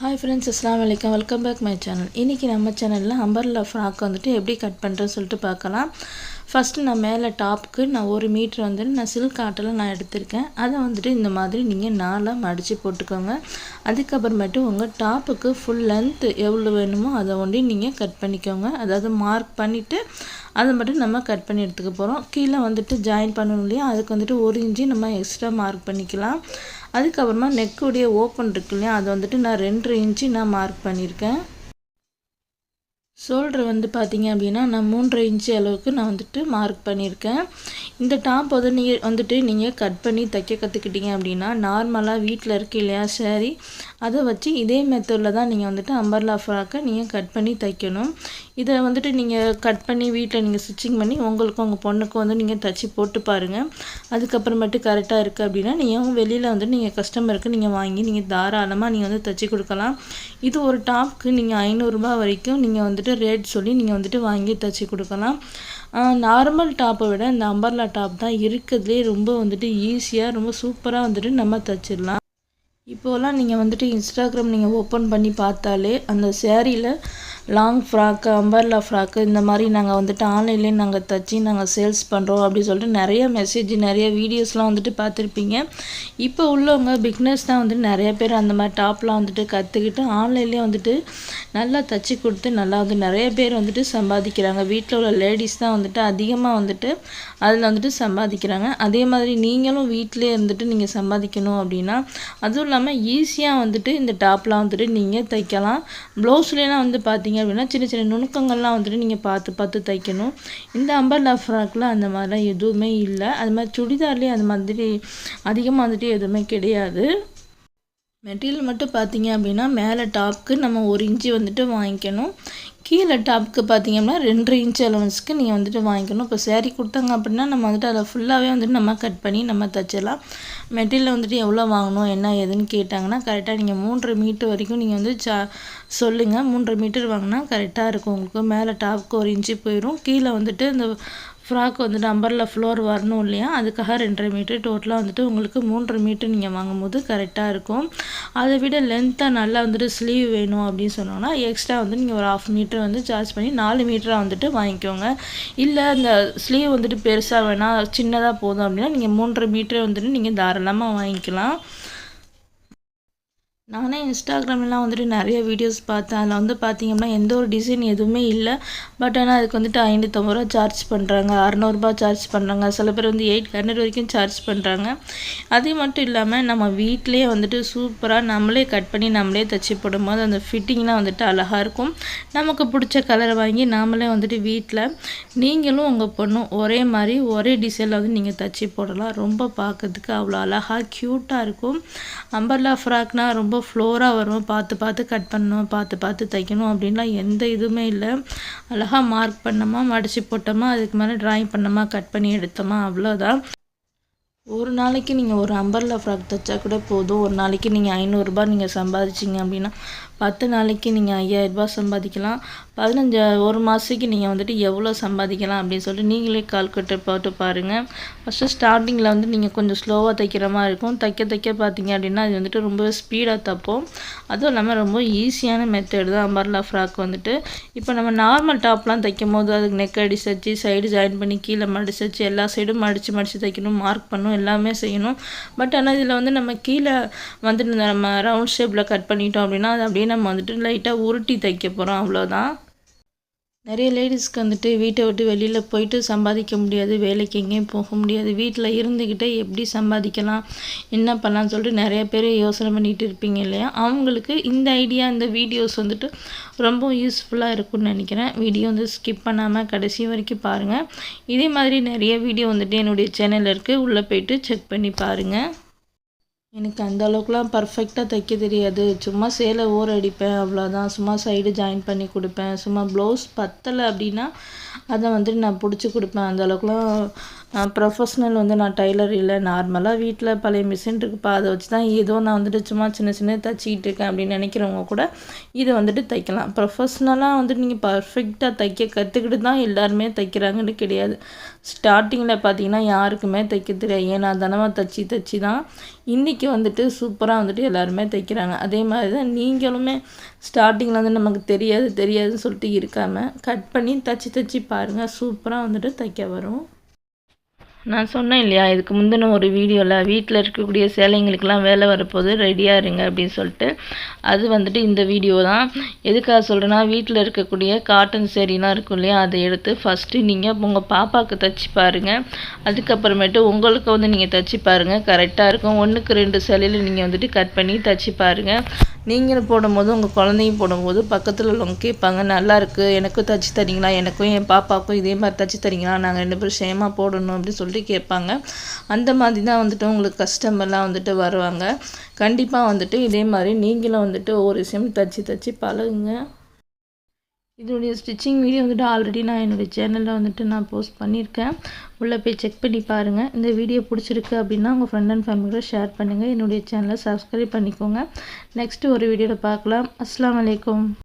Hi friends அஸ்லாம் வலைக்கம் welcome back my channel இன்றைக்கி நம்ம சேனலில் அம்பர்லா ஃப்ராக் வந்துட்டு எப்படி கட் பண்ணுறேன்னு சொல்லிட்டு பார்க்கலாம். ஃபஸ்ட்டு நான் மேலே டாப்புக்கு நான் ஒரு மீட்ரு வந்துட்டு நான் சில்க் ஆட்டில் நான் எடுத்திருக்கேன். அதை வந்துட்டு இந்த மாதிரி நீங்கள் நாலாக மடித்து போட்டுக்கோங்க. அதுக்கப்புறமேட்டு உங்கள் டாப்புக்கு ஃபுல் லென்த் எவ்வளோ வேணுமோ அதை ஒண்டி நீங்கள் கட் பண்ணிக்கோங்க. அதாவது மார்க் பண்ணிவிட்டு அதை மட்டும் நம்ம கட் பண்ணி எடுத்துக்க போகிறோம் கீழே வந்துட்டு ஜாயின் பண்ணணும் இல்லையா? அதுக்கு வந்துட்டு ஒரு இன்ச்சு நம்ம எக்ஸ்ட்ரா மார்க் பண்ணிக்கலாம். அதுக்கப்புறமா நெக்குடைய ஓப்பன் இருக்கு இல்லையா அது வந்துட்டு நான் ரெண்டு இன்ச்சு நான் மார்க் பண்ணியிருக்கேன். ஷோல்டர் வந்து பார்த்தீங்க அப்படின்னா நான் மூன்றரை இன்ச்சு அளவுக்கு நான் வந்துட்டு மார்க் பண்ணியிருக்கேன். இந்த டாப் வந்து நீங்கள் வந்துட்டு நீங்கள் கட் பண்ணி தைக்க கற்றுக்கிட்டீங்க அப்படின்னா நார்மலாக வீட்டில் இருக்கு இல்லையா சாரி அதை வச்சு இதே மெத்தடில் தான் நீங்கள் வந்துட்டு அம்பர்லா ஃப்ராக்கை நீங்கள் கட் பண்ணி தைக்கணும். இதை வந்துட்டு நீங்கள் கட் பண்ணி வீட்டில் நீங்கள் ஸ்டிச்சிங் பண்ணி உங்களுக்கும் உங்கள் பொண்ணுக்கும் வந்து நீங்கள் தச்சு போட்டு பாருங்கள் அதுக்கப்புறமேட்டு கரெக்டாக இருக்குது அப்படின்னா நீங்கள் வெளியில் வந்து நீங்கள் கஸ்டமருக்கு நீங்கள் வாங்கி நீங்கள் தாராளமாக நீங்கள் வந்து தச்சு கொடுக்கலாம். இது ஒரு டாப்க்கு நீங்கள் ஐநூறுரூபா வரைக்கும் நீங்கள் வந்துட்டு ரேட் சொல்லி நீங்கள் வந்துட்டு வாங்கி தச்சு கொடுக்கலாம். நார்மல் டாப்பை விட இந்த அம்பர்லா டாப் தான் இருக்கிறதுலே ரொம்ப வந்துட்டு ஈஸியாக ரொம்ப சூப்பராக வந்துட்டு நம்ம தச்சிடலாம். இப்போலாம் நீங்கள் வந்துட்டு இன்ஸ்டாகிராம் நீங்கள் ஓப்பன் பண்ணி பார்த்தாலே அந்த சேரீயில் லாங் ஃப்ராக்கு அம்பர்லா ஃப்ராக்கு இந்த மாதிரி நாங்கள் வந்துட்டு ஆன்லைன்லேயே நாங்கள் தச்சு நாங்கள் சேல்ஸ் பண்ணுறோம் அப்படின்னு சொல்லிட்டு நிறைய மெசேஜ் நிறைய வீடியோஸ்லாம் வந்துட்டு பார்த்துருப்பீங்க. இப்போ உள்ளவங்க பிக்னஸ் தான் வந்துட்டு நிறைய பேர் அந்த மாதிரி டாப்லாம் வந்துட்டு கற்றுக்கிட்டு ஆன்லைன்லேயே வந்துட்டு நல்லா தச்சு கொடுத்து நல்லா வந்து நிறைய பேர் வந்துட்டு சம்பாதிக்கிறாங்க. வீட்டில் உள்ள லேடிஸ் தான் வந்துட்டு அதிகமாக வந்துட்டு அதில் வந்துட்டு சம்பாதிக்கிறாங்க. அதே மாதிரி நீங்களும் வீட்டிலே இருந்துட்டு நீங்கள் சம்பாதிக்கணும் அப்படின்னா அதுவும் இல்லாமல் ஈஸியாக வந்துட்டு இந்த டாப்லாம் வந்துட்டு நீங்கள் தைக்கலாம். ப்ளவுஸ்லாம் வந்து பார்த்தீங்க அப்படின்னா சின்ன சின்ன நுணுக்கங்கள்லாம் வந்துட்டு நீங்கள் பார்த்து பார்த்து தைக்கணும். இந்த அம்பர்லா ஃப்ராக்கில் அந்த மாதிரிலாம் எதுவுமே இல்லை. அது மாதிரி சுடிதார்லேயும் அது மாதிரி அதிகமாக வந்துட்டு எதுவுமே கிடையாது. மெட்டீரியல் மட்டும் பார்த்தீங்க அப்படின்னா மேலே டாப்க்கு நம்ம ஒரு இன்ச்சு வந்துட்டு வாங்கிக்கணும். கீழே டாப்புக்கு பார்த்தீங்கன்னா ரெண்டு இன்ச் அலவன்ஸ்க்கு நீங்கள் வந்துட்டு வாங்கிக்கணும். இப்போ சேரீ கொடுத்தாங்க அப்படின்னா நம்ம வந்துட்டு அதை ஃபுல்லாகவே வந்துட்டு நம்ம கட் பண்ணி நம்ம தைச்சிடலாம். மெட்டீரியல் வந்துட்டு எவ்வளோ வாங்கணும் என்ன ஏதுன்னு கேட்டாங்கன்னா கரெக்டாக நீங்கள் மூன்று மீட்டர் வரைக்கும் நீங்கள் வந்து சா சொல்லுங்கள் மூன்று மீட்டர் வாங்கினா கரெக்டாக இருக்கும் உங்களுக்கு. மேலே டாப்க்கு ஒரு இன்ச்சு போயிடும் கீழே வந்துட்டு இந்த ஃப்ராக் வந்துட்டு அம்பரில் ஃப்ளோர் வரணும் இல்லையா? அதுக்காக ரெண்டரை மீட்டர் டோட்டலாக வந்துட்டு உங்களுக்கு மூன்று மீட்ரு நீங்கள் வாங்கும்போது கரெக்டாக இருக்கும். அதை விட லென்த்தாக நல்லா வந்துட்டு ஸ்லீவ் வேணும் அப்படின்னு சொன்னோன்னா எக்ஸ்ட்ரா வந்து நீங்கள் ஒரு ஆஃப் மீட்டர் வந்து சார்ஜ் பண்ணி நாலு மீட்டராக வந்துட்டு வாங்கிக்கோங்க. இல்லை இந்த ஸ்லீவ் வந்துட்டு பெருசாக வேணால் சின்னதாக போதும் அப்படின்னா நீங்கள் மூன்று மீட்ரு வந்துட்டு நீங்கள் தாராளமாக வாங்கிக்கலாம். நானே இன்ஸ்டாகிராம்லாம் வந்துட்டு நிறைய வீடியோஸ் பார்த்தேன். அதில் வந்து பார்த்திங்கன்னா எந்த ஒரு டிசைன் எதுவுமே இல்லை. பட் ஆனால் அதுக்கு வந்துட்டு ஐநூற்றம்பது ரூபா சார்ஜ் பண்ணுறாங்க அறநூறுபா சார்ஜ் பண்ணுறாங்க சில பேர் வந்து எயிட் ஹண்ட்ரட் வரைக்கும் சார்ஜ் பண்ணுறாங்க அது மட்டும் இல்லாமல் நம்ம வீட்டிலேயே வந்துட்டு சூப்பராக நம்மளே கட் பண்ணி நம்மளே தைச்சி போடும்போது அந்த ஃபிட்டிங்லாம் வந்துட்டு அழகாக இருக்கும். நமக்கு பிடிச்ச கலரை வாங்கி நாமளே வந்துட்டு வீட்டில் நீங்களும் உங்கள் பொண்ணும் ஒரே மாதிரி ஒரே டிசைனில் வந்து நீங்கள் தைச்சி போடலாம். ரொம்ப பார்க்கறதுக்கு அவ்வளோ அழகாக க்யூட்டாக இருக்கும். அம்பர்லா ஃப்ராக்னால் ரொம்ப ஃப்ளோராக வரும். பார்த்து பார்த்து கட் பண்ணணும் பார்த்து பார்த்து தைக்கணும் அப்படின்லாம் எந்த இதுவுமே இல்லை. அழகாக மார்க் பண்ணோமா மடித்து போட்டோமா அதுக்கு மேலே ட்ராயிங் பண்ணோமா கட் பண்ணி எடுத்தோமா அவ்வளோதான் ஒரு நாளைக்கு நீங்கள் ஒரு அம்பர்லா ஃப்ராக் தைச்சா கூட போதும். ஒரு நாளைக்கு நீங்கள் ஐநூறுரூபா நீங்கள் சம்பாதிச்சிங்க அப்படின்னா பத்து நாளைக்கு நீங்கள் ஐயாயிரரூபா சம்பாதிக்கலாம். பதினஞ்சு ஒரு மாதத்துக்கு நீங்கள் வந்துட்டு எவ்வளோ சம்பாதிக்கலாம் அப்படின்னு சொல்லிட்டு நீங்களே கால்குலேட்டர் போட்டு பாருங்கள் ஃபஸ்ட்டு ஸ்டார்டிங்கில் வந்து நீங்கள் கொஞ்சம் ஸ்லோவாக தைக்கிற மாதிரி இருக்கும். தைக்க தைக்க பார்த்தீங்க அப்படின்னா அது வந்துட்டு ரொம்ப ஸ்பீடாக தைப்போம். அதுவும் இல்லாமல் ரொம்ப ஈஸியான மெத்தட் தான். அம்பர்லா ஃப்ராக் வந்துட்டு. இப்போ நம்ம நார்மல் டாப்லாம் தைக்கும் போது அதுக்கு நெக் அடிச்சு வச்சு சைடு ஜாயின் பண்ணி கீழே மடிச்சு எல்லா சைடும் மடித்து மடித்து தைக்கணும். மார்க் பண்ணணும். எல்லாமே செய்யணும். பட் ஆனால் இதில் வந்து நம்ம கீழே வந்துட்டு நம்ம ரவுண்ட் ஷேப்பில் கட் பண்ணிட்டோம் அப்படின்னா அது அப்படியே நம்ம வந்துட்டு லைட்டாக உருட்டி தைக்க போகிறோம் அவ்வளோதான் நிறைய லேடிஸ்க்கு வந்துட்டு வீட்டை விட்டு வெளியில் போயிட்டு சம்பாதிக்க முடியாது வேலைக்கு எங்கேயும் போக முடியாது. வீட்டில் இருந்துக்கிட்டே எப்படி சம்பாதிக்கலாம் என்ன பண்ணலாம்னு சொல்லிட்டு நிறைய பேர் யோசனை பண்ணிகிட்டு இருப்பீங்க இல்லையா? அவங்களுக்கு இந்த ஐடியா இந்த வீடியோஸ் வந்துட்டு ரொம்ப யூஸ்ஃபுல்லாக இருக்கும்னு நினைக்கிறேன். வீடியோ வந்து ஸ்கிப் பண்ணாமல் கடைசி வரைக்கும் பாருங்கள் இதே மாதிரி நிறைய வீடியோ வந்துட்டு என்னுடைய சேனலில் இருக்குது உள்ளே போயிட்டு செக் பண்ணி பாருங்கள் எனக்கு அந்த அளவுக்குலாம் பர்ஃபெக்டாக தைக்க தெரியாது. சும்மா சேலை ஓர் அடிப்பேன் அவ்வளோதான் சும்மா சைடு ஜாயின் பண்ணி கொடுப்பேன். சும்மா ப்ளவுஸ் பத்தலை அப்படின்னா அதை வந்துட்டு நான் பிடிச்சி கொடுப்பேன். அந்த அளவுக்குலாம் ப்ரொஃபஷ்னல் வந்து நான் டைலர் இல்லை. நார்மலாக வீட்டில் பழைய மிஷின் இருக்குப்பா. அதை வச்சு தான் ஏதோ நான் வந்துட்டு சும்மா சின்ன சின்ன தைச்சிக்கிட்டு இருக்கேன் அப்படின்னு நினைக்கிறவங்க கூட இதை வந்துட்டு தைக்கலாம். ப்ரொஃபஷ்னலாக வந்துட்டு நீங்கள் பர்ஃபெக்டாக தைக்க கற்றுக்கிட்டு தான் எல்லாருமே தைக்கிறாங்கன்னு கிடையாது. ஸ்டார்டிங்கில் பார்த்தீங்கன்னா யாருக்குமே தைக்க தெரியாது. ஏன்னா தனமாக தைச்சி தைச்சி தான் இன்றைக்கி வந்துட்டு சூப்பராக வந்துட்டு எல்லாருமே தைக்கிறாங்க. அதே மாதிரி தான் நீங்களுமே ஸ்டார்டிங்கில் வந்து நமக்கு தெரியாது தெரியாதுன்னு சொல்லிட்டு இருக்காமல் கட் பண்ணி தச்சு தச்சு பாருங்கள் சூப்பராக வந்துட்டு தைக்க வரும். நான் சொன்னேன் இல்லையா இதுக்கு முந்தின ஒரு வீடியோவில் வீட்டில் இருக்கக்கூடிய சேலைங்களுக்கெல்லாம் வேலை வரப்போது ரெடியாக இருங்க அப்படின்னு சொல்லிட்டு அது வந்துட்டு இந்த வீடியோ தான். எதுக்காக சொல்கிறேன்னா வீட்டில் இருக்கக்கூடிய காட்டன் சேரீலாம் இருக்கும் இல்லையா அதை எடுத்து ஃபஸ்ட்டு நீங்கள் உங்கள் பாப்பாவுக்கு தைச்சி பாருங்கள் அதுக்கப்புறமேட்டு உங்களுக்கு வந்து நீங்கள் தைச்சி பாருங்கள் கரெக்டாக இருக்கும். ஒன்றுக்கு ரெண்டு சேலையில் நீங்கள் வந்துட்டு கட் பண்ணி தைச்சி பாருங்கள் நீங்களும் போடும்போது உங்கள் குழந்தையும் போடும்போது பக்கத்தில் உள்ளவங்க கேட்பாங்க நல்லாயிருக்கு எனக்கும் தைச்சி தரீங்களா? எனக்கும் என் பாப்பாவுக்கும் இதே மாதிரி தைச்சி தரீங்களா? நாங்கள் ரெண்டு பேரும் சேமாக போடணும் அப்படின்னு சொல்லிட்டு கேட்பாங்க. அந்த மாதிரி தான் வந்துட்டு உங்களுக்கு கஸ்டமர்லாம் வந்துட்டு வருவாங்க. கண்டிப்பாக வந்துட்டு இதே மாதிரி நீங்களும் வந்துட்டு ஒவ்வொரு விஷயம் தச்சு தச்சு பழகுங்க. இதனுடைய ஸ்டிச்சிங் வீடியோ வந்துட்டு ஆல்ரெடி நான் என்னுடைய சேனலில் வந்துட்டு நான் போஸ்ட் பண்ணியிருக்கேன். உள்ளே போய் செக் பண்ணி பாருங்கள் இந்த வீடியோ பிடிச்சிருக்கு அப்படின்னா உங்கள் ஃப்ரெண்ட் அண்ட் ஃபேமிலியோட ஷேர் பண்ணுங்கள் என்னுடைய சேனலை சப்ஸ்கிரைப் பண்ணிக்கோங்க. நெக்ஸ்ட்டு ஒரு வீடியோவில் பார்க்கலாம். அஸ்லாம் வலைக்கம்.